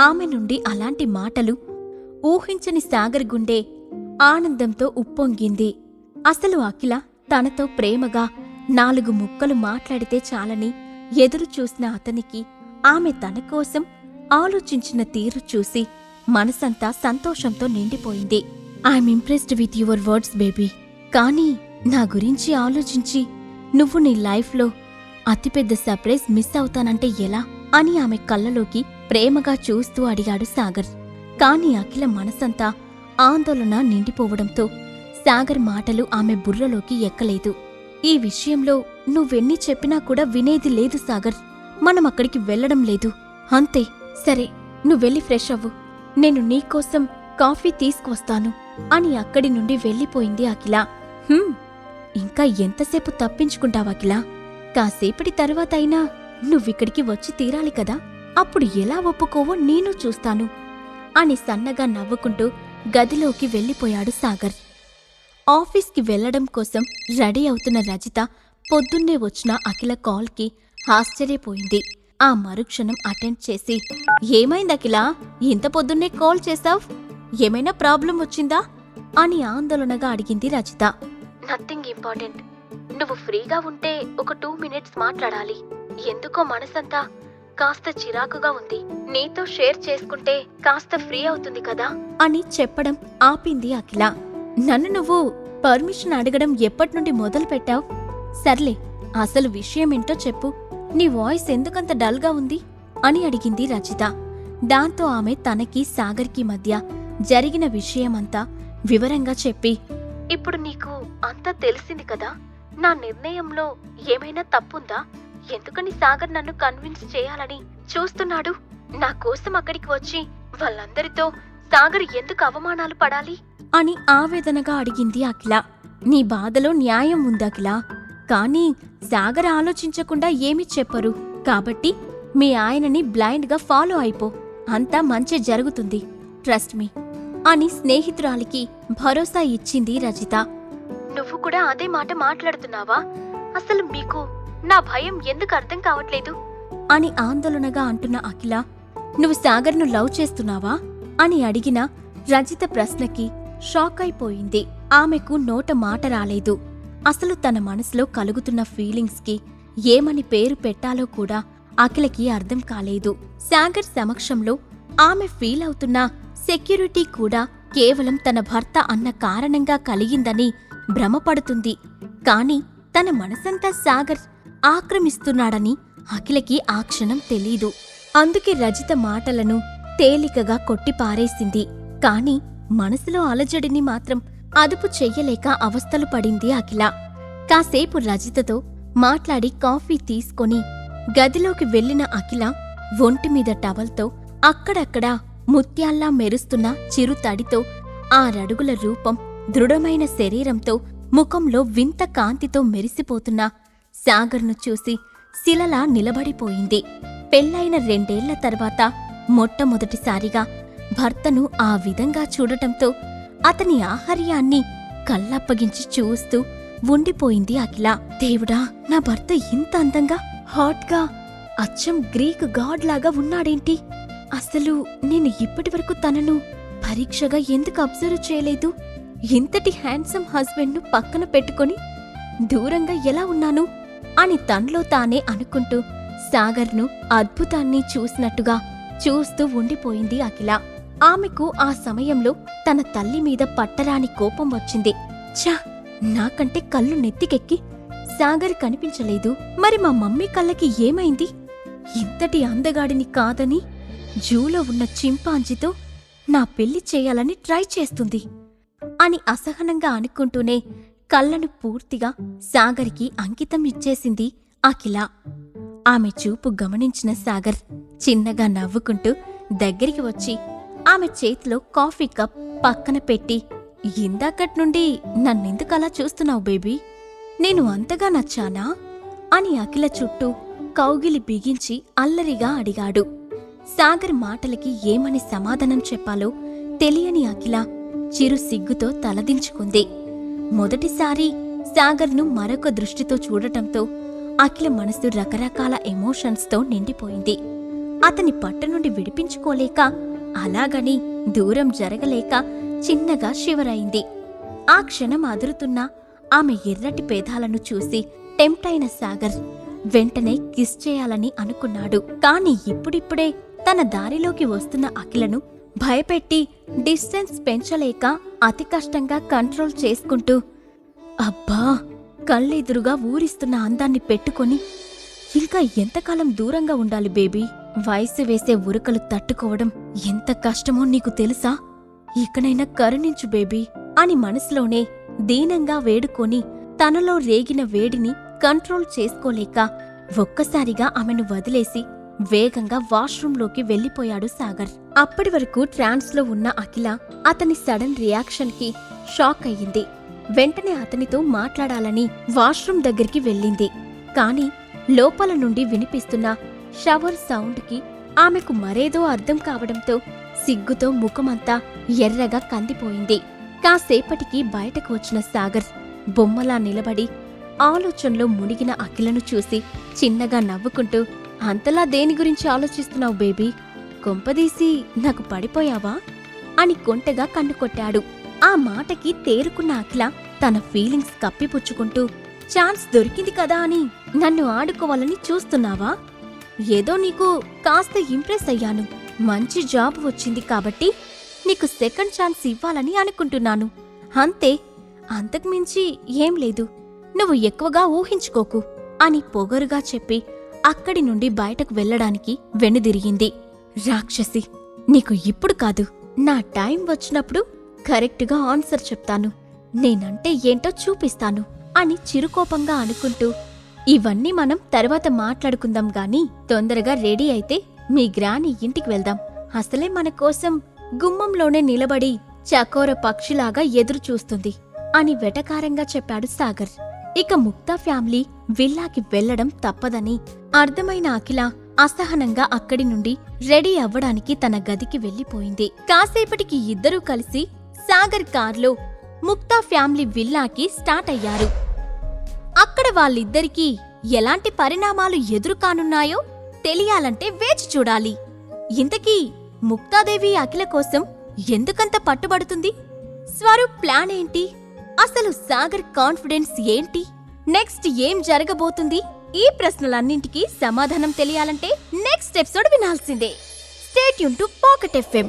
ఆమె నుండి అలాంటి మాటలు ఊహించని సాగర్ గుండె ఆనందంతో ఉప్పొంగింది. అసలు అఖిల తనతో ప్రేమగా నాలుగు ముక్కలు మాట్లాడితే చాలని ఎదురు చూసిన అతనికి ఆమె తన కోసం ఆలోచించిన తీరు చూసి మనసంతా సంతోషంతో నిండిపోయింది. I'm impressed with your words baby కానీ నా గురించి ఆలోచించి నువ్వు నీ లైఫ్లో అతిపెద్ద సర్ప్రైజ్ మిస్ అవుతానంటే ఎలా? అని ఆమె కళ్ళలోకి ప్రేమగా చూస్తూ అడిగాడు సాగర్. కాని అఖిల మనసంతా ఆందోళన నిండిపోవడంతో సాగర్ మాటలు ఆమె బుర్రలోకి ఎక్కలేదు. ఈ విషయంలో నువ్వెన్ని చెప్పినా కూడా వినేది లేదు సాగర్. మనం అక్కడికి వెళ్ళడం లేదు. అంతే సరే నువ్వెళ్ళి ఫ్రెష్ అవ్వు. నేను నీకోసం కాఫీ తీసుకువస్తాను అని అక్కడి నుండి వెళ్ళిపోయింది అఖిల. "హుమ్, ఇంకా ఎంతసేపు తప్పించుకుంటావు అఖిల? కాసేపటి తర్వాత అయినా నువ్విక్కడికి వచ్చి తీరాలి కదా? అప్పుడు ఎలా ఒప్పుకోవో నేను చూస్తాను అని సన్నగా నవ్వుకుంటూ గదిలోకి వెళ్ళిపోయాడు సాగర్. ఆఫీస్కి వెళ్ళడం కోసం రెడీ అవుతున్న రజిత పొద్దున్నే వచ్చిన అఖిల కాల్కి ఆశ్చర్యపోయింది. ఆ మరుక్షణం అటెండ్ చేసి ఏమైంది అఖిల? ఇంత పొద్దున్నే కాల్ చేసావ్ ఏమైనా ప్రాబ్లం వచ్చిందా? అని ఆందోళనగా అడిగింది రజిత. నథింగ్ ఇంపార్టెంట్ నువ్వు ఫ్రీగా ఉంటే ఒక టూ మినిట్స్ మాట్లాడాలి. ఎందుకో మనసంతా కాస్త చిరాకుగా ఉంది. నీతో షేర్ చేసుకుంటే కాస్త ఫ్రీ అవుతుంది కదా? అని చెప్పడం ఆపింది అఖిల. నన్ను నువ్వు పర్మిషన్ అడగడం ఎప్పటి నుండి మొదలు పెట్టావు సర్లే అసలు విషయమేంటో చెప్పు. నీ వాయిస్ ఎందుకంత డల్గా ఉంది? అని అడిగింది రచిత. దాంతో ఆమె తనకి సాగర్కి మధ్య జరిగిన విషయమంతా వివరంగా చెప్పి ఇప్పుడు నీకు అంతా తెలిసింది కదా? నా నిర్ణయంలో ఏమైనా తప్పుందా? ఎందుకని సాగర్ నన్ను కన్విన్స్ చేయాలని చూస్తున్నాడు? నా కోసం అక్కడికి వచ్చి వాళ్ళందరితో సాగర్ ఎందుకు అవమానాలు పడాలి? అని ఆవేదనగా అడిగింది అఖిల. నీ బాధలో న్యాయం ఉంది అఖిల. కానీ సాగర్ ఆలోచించకుండా ఏమీ చెప్పరు. కాబట్టి మీ ఆయనని బ్లైండ్గా ఫాలో అయిపో. అంతా మంచి జరుగుతుంది. Trust me. అని స్నేహితురాలికి భరోసా ఇచ్చింది రజిత. నువ్వు కూడా అదే మాట మాట్లాడుతున్నావా? అసలు మీకు నా భయం ఎందుకు అర్థం కావట్లేదు? అని ఆందోళనగా అంటున్న అఖిల నువ్వు సాగర్ను లవ్ చేస్తున్నావా? అని అడిగిన రజిత ప్రశ్నకి షాక్ అయిపోయింది ఆమెకు నోట మాట రాలేదు. అసలు తన మనసులో కలుగుతున్న ఫీలింగ్స్కి ఏమని పేరు పెట్టాలో కూడా అఖిలకి అర్థం కాలేదు. సాగర్ సమక్షంలో ఆమె ఫీల్ అవుతున్న సెక్యూరిటీ కూడా కేవలం తన భర్త అన్న కారణంగా కలిగిందని భ్రమపడుతుంది. కాని తన మనసంతా సాగర్ ఆక్రమిస్తున్నాడని అఖిలకి ఆ క్షణం తెలీదు. అందుకే రజిత మాటలను తేలికగా కొట్టిపారేసింది. కాని మనసులో అలజడిని మాత్రం అదుపు చెయ్యలేక అవస్థలు పడింది అఖిల. కాసేపు రజితతో మాట్లాడి కాఫీ తీసుకొని గదిలోకి వెళ్ళిన అఖిల ఒంటిమీద టవల్తో అక్కడక్కడ ముత్యాల్లా మెరుస్తున్న చిరు తడితో రడుగుల రూపం దృఢమైన శరీరంతో ముఖంలో వింత కాంతితో మెరిసిపోతున్న సాగర్ను చూసి శిలలా నిలబడిపోయింది. పెళ్ళైన రెండేళ్ళ తర్వాత మొట్టమొదటిసారిగా భర్తను ఆ విధంగా చూడటంతో అతని ఆహార్యాన్ని కళ్ళప్పగించి చూస్తూ ఉండిపోయింది అఖిల. దేవుడా నా భర్త ఇంత అందంగా హాట్గా అచ్చం గ్రీక్ గాడ్ లాగా ఉన్నాడేంటి? అసలు నేను ఇప్పటివరకు తనను పరీక్షగా ఎందుకు అబ్జర్వ్ చేయలేదు? ఇంతటి హ్యాండ్సమ్ హస్బెండ్ను పక్కన పెట్టుకొని దూరంగా ఎలా ఉన్నాను? అని తనలో తానే అనుకుంటూ సాగర్ను అద్భుతాన్ని చూసినట్టుగా చూస్తూ ఉండిపోయింది అఖిల. ఆమెకు ఆ సమయంలో తన తల్లి మీద పట్టరాని కోపం వచ్చింది. ఛా! నాకంటే కళ్ళు నెత్తికెక్కి సాగర్ కనిపించలేదు. మరి మా మమ్మీ కళ్ళకి ఏమైంది? ఇంతటి అందగాడిని కాదని జూలో ఉన్న చింపాంజీతో నా పెళ్ళి చేయాలని ట్రై చేస్తుంది అని అసహనంగా అనుకుంటూనే కళ్ళను పూర్తిగా సాగర్కి అంకితం ఇచ్చేసింది అఖిల. ఆమె చూపు గమనించిన సాగర్ చిన్నగా నవ్వుకుంటూ దగ్గరికి వచ్చి ఆమె చేతిలో కాఫీ కప్ పక్కన పెట్టి ఇందాకటి నుండి నన్నెందుకలా చూస్తున్నావు బేబీ? నేను అంతగా నచ్చానా? అని అఖిల చుట్టూ కౌగిలి బిగించి అల్లరిగా అడిగాడు. సాగర్ మాటలకి ఏమని సమాధానం చెప్పాలో తెలియని అఖిల చిరు సిగ్గుతో తలదించుకుంది. మొదటిసారి సాగర్ను మరొక దృష్టితో చూడటంతో అఖిల మనసు రకరకాల ఎమోషన్స్తో నిండిపోయింది. అతని పట్టు నుండి విడిపించుకోలేక అలాగని దూరం జరగలేక చిన్నగా శివరైంది. ఆ క్షణం అదురుతున్న ఆమె ఎర్రటి పేదాలను చూసి టెంప్టైన సాగర్ వెంటనే కిస్ చేయాలని అనుకున్నాడు. కాని ఇప్పుడిప్పుడే తన దారిలోకి వస్తున్న అఖిలను భయపెట్టి డిస్టెన్స్ పెంచలేక అతి కష్టంగా కంట్రోల్ చేసుకుంటూ అబ్బా కళ్ళెదురుగా ఊరిస్తున్న అందాన్ని పెట్టుకొని ఇంకా ఎంతకాలం దూరంగా ఉండాలి బేబీ? వయసు వేసే ఉరకలు తట్టుకోవడం ఎంత కష్టమో నీకు తెలుసా? ఇకనైనా కరుణించు బేబీ అని మనసులోనే దీనంగా వేడుకొని తనలో రేగిన వేడిని కంట్రోల్ చేసుకోలేక ఒక్కసారిగా ఆమెను వదిలేసి వేగంగా వాష్రూంలోకి వెళ్ళిపోయాడు సాగర్. అప్పటి వరకు ట్రాన్స్లో ఉన్న అఖిల అతని సడన్ రియాక్షన్కి షాక్ అయ్యింది. వెంటనే అతనితో మాట్లాడాలని వాష్రూమ్ దగ్గరికి వెళ్ళింది. కాని లోపల నుండి వినిపిస్తున్న షవర్ సౌండ్కి ఆమెకు మరేదో అర్థం కావడంతో సిగ్గుతో ముఖమంతా ఎర్రగా కందిపోయింది. కాసేపటికి బయటకు వచ్చిన సాగర్ బొమ్మలా నిలబడి ఆలోచనలో మునిగిన అఖిలను చూసి చిన్నగా నవ్వుకుంటూ అంతలా దేని గురించి ఆలోచిస్తున్నావు బేబీ? కొంపదీసి నాకు పడిపోయావా? అని కొంటగా కన్నుకొట్టాడు ఆ మాటకి తేరుకున్న అఖిల తన ఫీలింగ్స్ కప్పిపుచ్చుకుంటూ ఛాన్స్ దొరికింది కదా అని నన్ను ఆడుకోవాలని చూస్తున్నావా? ఏదో నీకు కాస్త ఇంప్రెస్ అయ్యాను. మంచి జాబ్ వచ్చింది కాబట్టి నీకు సెకండ్ ఛాన్స్ ఇవ్వాలని అనుకుంటున్నాను. అంతే అంతకుమించి ఏం లేదు. నువ్వు ఎక్కువగా ఊహించుకోకు అని పొగరుగా చెప్పి అక్కడి నుండి బయటకు వెళ్ళడానికి వెనుదిరిగింది. రాక్షసి నీకు ఇప్పుడు కాదు. నా టైం వచ్చినప్పుడు కరెక్టుగా ఆన్సర్ చెప్తాను. నేనంటే ఏంటో చూపిస్తాను అని చిరుకోపంగా అనుకుంటూ ఇవన్నీ మనం తర్వాత మాట్లాడుకుందాం గాని తొందరగా రెడీ అయితే మీ గ్రాని ఇంటికి వెళ్దాం. అసలే మన కోసం గుమ్మంలోనే నిలబడి చకోర పక్షిలాగా ఎదురు చూస్తుంది అని వెటకారంగా చెప్పాడు సాగర్. ఇక ముక్తా ఫ్యామిలీ విల్లాకి వెళ్ళడం తప్పదని అర్థమైన అఖిల అసహనంగా అక్కడి నుండి రెడీ అవ్వడానికి తన గదికి వెళ్ళిపోయింది కాసేపటికి ఇద్దరూ కలిసి సాగర్ కార్లో ముక్తా ఫ్యామిలీ విల్లాకి స్టార్ట్ అయ్యారు. అక్కడ వాళ్ళిద్దరికీ ఎలాంటి పరిణామాలు ఎదురుకానున్నాయో తెలియాలంటే వేచి చూడాలి. ఇంతకీ ముక్తాదేవి అఖిల కోసం ఎందుకంత పట్టుబడుతుంది? స్వరూప్ ప్లాన్ ఏంటి? అసలు సాగర్ కాన్ఫిడెన్స్ ఏంటి? నెక్స్ట్ ఏం జరగబోతుంది? ఈ ప్రశ్నలన్నింటికీ సమాధానం తెలియాలంటే నెక్స్ట్ ఎపిసోడ్ వినాల్సిందే. స్టేట్ యూన్ టు పాకెట్ ఎఫ్ఎం